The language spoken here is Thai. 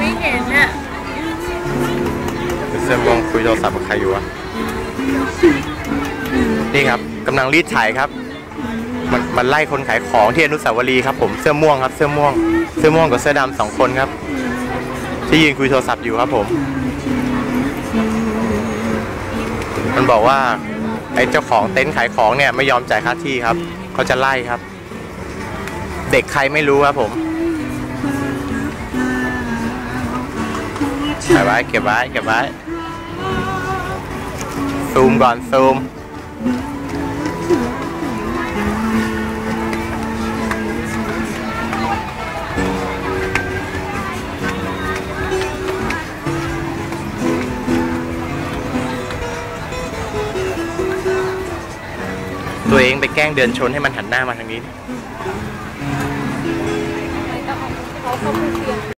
มเห็นอมมองคุยโทรศัพท์กับใครอยู่วะนี่ครับกำลังรีดฉายครับ มันมันไล่คนขายของที่อนุสาวรีย์ครับผมเสื้อม่วงครับเสื้อม่วง เสื้อม่วงกับเสื้อดำสองคนครับ ที่ยืนคุยโทรศัพท์อยู่ครับผม มันบอกว่าไอ้เจ้าของเต็นท์ขายของเนี่ยไม่ยอมจ่ายค่าที่ครับ เขาจะไล่ครับ เด็กใครไม่รู้ครับผม เก็บไว้เก็บไว้เก็บไว้ซูมก่อนซูมตัวเองไปแกล้งเดินชนให้มันหันหน้ามาทางนี้